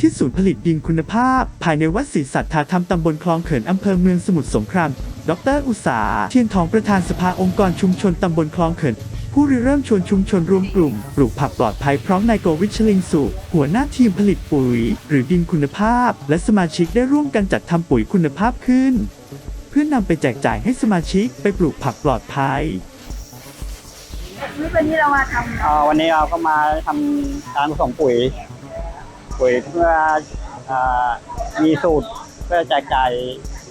ที่ศูนย์ผลิตดินคุณภาพ ภายในวัดศรีสัทธาธรรมตำบลคลองเขินอำเภอเมืองสมุทรสงคราม ดร อุตสาเทียนทองประธานสภาองค์กรชุมชนตำบลคลองเขินผู้ริเริ่มชวนชุมชนรวมกลุ่ม ปลูกผักปลอดภัยพร้อมนายโกวิชลิงสุหัวหน้าทีมผลิตปุ๋ย หรือดินคุณภาพ และสมาชิกได้ร่วมกันจัดทำปุ๋ยคุณภาพขึ้น เพื่อนำไปแจกจ่ายให้สมาชิกไปปลูกผักปลอดภัยนี่วันนี้เรามาทำเอ่อวันนี้เราก็มาทำการผสมปุ๋ย ปุ๋ยเพื่อเอ่อมีสูตรเพื่อแจกจ่าย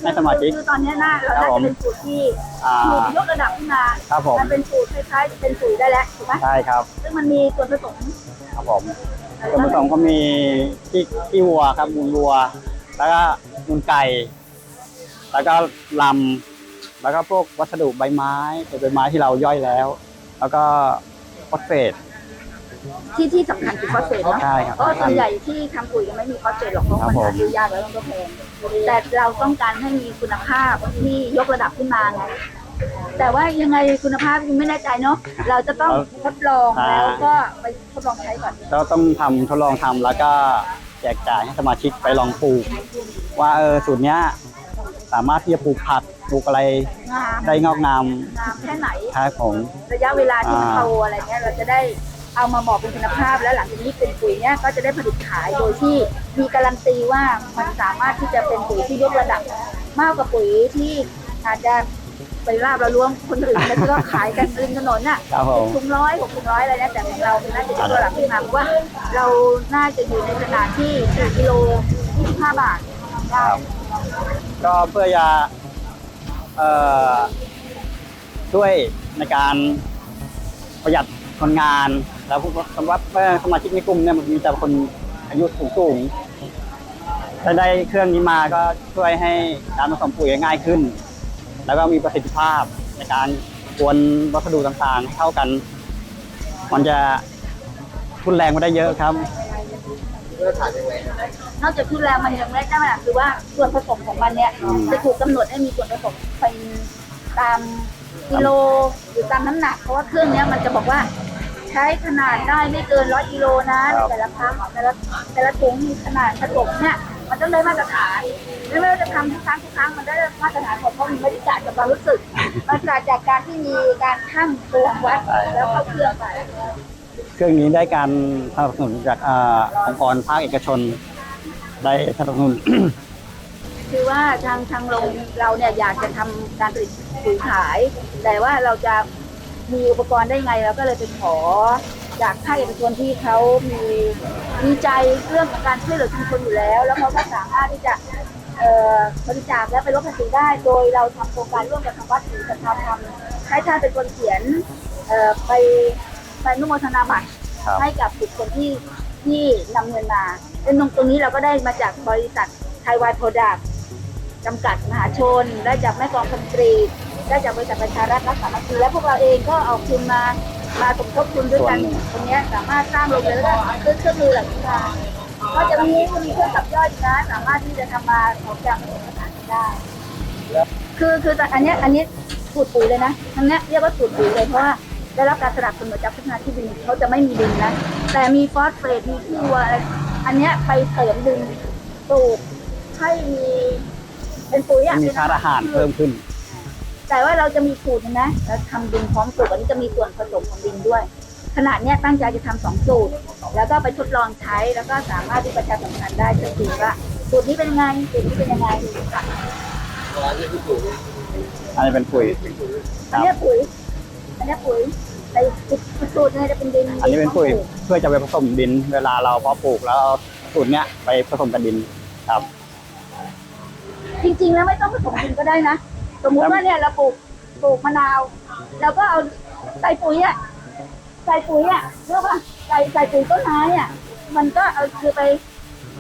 ให้สมาชิก คือตอนนี้น่าเราครับน่าผจะมเป็นสูตรที่อ่าถูกยกระดับขึ้นมาครับผม มันเป็นสูตรคล้ายๆจะเป็นปุ๋ยได้แล้วถูกไหมใช่ครับ ซึ่งมันมีส่วนผสมครับผมส่วนผสมก็มีขี้ขี้วัวครับมูลวัว แล้วก็มูลไก่ แล้วก็ลำแล้วก็พวกวัสดุใบไม้เป็นใบไม้ที่เราย่อยแล้ว แล้วก็ฟอสเฟต ที่ที่สำคัญคือฟอสเฟตเนาะใช่ครับเพราะส่วนใหญ่ที่ทำปุ๋ยยังไม่มีฟอสเฟตหรอกเพราะครับมันผมหาซื้อยากแล้วมันก็แพงแต่เราต้องการให้มีคุณภาพที่ยกระดับขึ้นมาไงแต่ว่ายังไงคุณภาพยังไม่แน่ใจเนาะเราจะต้องทดลองแล้วก็ไปทดลองใช้ก่อนเราต้องทำทดลองทำแล้วก็แจกจ่ายให้สมาชิกไปลองปลูก ว่าเออสูตรเนี้ยสามารถที่จะปลูกผักปลูกอะไรงามได้งอกงามงามแค่ไหนครับผมระยะเวลาที่มันอ่าโตอะไรเงี้ยเราจะได้ เอามาบอกเป็นคุณภาพ แล้วหลังจากนี้เป็นปุ๋ยเนี้ยก็จะได้ผลิตขายโดยที่มีการันตีว่ามันสามารถที่จะเป็นปุ๋ยที่ยกระดับ มากกว่าปุ๋ยที่อาจจะไปราบเราล้วงคนอื่นแล้วก็ขายกันริมถนนน่ะครับผม ถุงร้อยหกถุงร้อยอะไรนะแต่ของเราน่าจะยกระดับขึ้นมาเพราะว่า เราน่าจะอยู่ในขนาดที่4กิโล25บาทได้ ก็เพื่อจะเอ่อช่วยในการประหยัดคนงาน แล้วพวกสำหรับเมื่อสมาชิกในกลุ่มเนี่ยมันมีแต่คนอายุสูงสูงๆถ้าได้เครื่องนี้มาก็ช่วยให้การผสมปุ๋ยง่ายขึ้น แล้วก็มีประสิทธิภาพในการกวนวัสดุต่างๆให้เข้ากัน มันจะทุนแรงมาได้เยอะครับนอกจากทุนแรงมันยังไม่ได้มาคือว่าส่วนผสมของมันเนี่ยอืมจะถูกกำหนดให้มีส่วนผสมเป็นตามกิโลหรือตามน้ำหนัก เพราะว่าเครื่องเนี้ยมันจะบอกว่า ใช้ขนาดได้ไม่เกินร้อยกิโลนะในแต่ละครั้งแต่ละแต่ละถุงมีขนาดผสมเนี่ยมันต้องได้มาตรฐานไม่ว่าจะทำทุกครั้งทุกครั้งมันได้มาตรฐานหมดเพราะมันไม่ได้จัดจากความรู้สึกมันจัดจากการที่มีการชั่งตวงวัดแล้วเข้าเครื่องไปเครื่องนี้ได้การสนับสนุนจากอ่าองค์กรภาคเอกชน ได้สนับสนุนคือว่าทางทางโรงเราเนี่ยอยากจะทำการผลิตปุ๋ยขาย แต่ว่าเราจะ มีอุปกรณ์ได้ไงเราก็เลยไปขอจากภาคเอกชนที่เขามีมีใจเรื่องของการช่วยเหลือชุมชนอยู่แล้ว แล้วเขาก็สามารถที่จะเอ่อบริจาคและไปลดภาษีได้ โดยเราทำโครงการร่วมกับทางวัดศรีสัทธาธรรมให้ท่านเป็นคนเขียนเอ่อไปไปอนุโมทนาบัตรครับให้กับบุคคลที่ที่นำเงินมาซึ่งตรงตรงนี้เราก็ได้มาจากบริษัทไทยวายโปรดักจำกัดมหาชน ได้จากแม่กลองคอนกรีต ได้จากบริษัทประชารัฐรักสามัคคีและพวกเราเองก็เอาทุนมามาสมทบทุนด้วยกันตรงเนี้ยสามารถสร้างโรงเรียนแล้วก็ซื้อเครื่องมือเหล่านี้มาก็จะมีมีเครื่องตับย่อยนะ สามารถที่จะทำมาของจากผสมผสานกันได้ คือคือแต่อันเนี้ยอันนี้สูตรปุ๋ยเลยนะทั้งเนี้ยเรียกว่าสูตรปุ๋ยเลยเพราะว่าได้รับการสนับสนุนจากพัฒนาที่ดินเขาจะไม่มีดินนะ แต่มีฟอสเฟตมีขี้วัวอะไรอันเนี้ยไปเสริมดินปลูกให้มีเป็นปุ๋ยอะมีธาตุอาหารเพิ่มขึ้น แต่ว่าเราจะมีสูตรหนึ่งนะแล้วทำดินพร้อมปลูกอันนี้จะมีส่วนผสมของดินด้วย ขนาดเนี้ยตั้งใจจะทำสองสูตร แล้วก็ไปทดลองใช้แล้วก็สามารถที่ประชาสัมพันธ์ได้ชัดเจนว่าสูตรนี้เป็นยังไงสูตรนี้เป็นยังไงค่ะอันนี้เป็นปุ๋ยอันเนี้ยปุ๋ยอันเนี้ยปุ๋ยแต่อีกสูตรหนึงจะเป็นดิน อันนี้เป็นปุ๋ยเพื่อจะไปผสมดิน เวลาเราเพาะปลูกแล้วเอาสูตรเนี้ยไปผสมกับดินครับ จริงๆแล้วไม่ต้องผสมดินก็ได้นะ สมมุติว่าเนี่ยเราปลูกปลูกมะนาวเราก็เอาใส่ปุ๋ยอะใส่ปุ๋ยอะเรียกว่าใส่ใส่ปุ๋ยต้นไม้อะมันก็เอาคือไป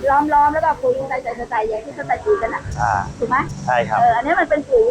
ล้อมๆแล้วก็เอาปุ๋ยใส่ใส่ใส่ใส่อย่างที่เขาใส่ปุ๋ยกันอะอ่าถูกไหมใช่ครับเอออันนี้มันเป็นปุ๋ย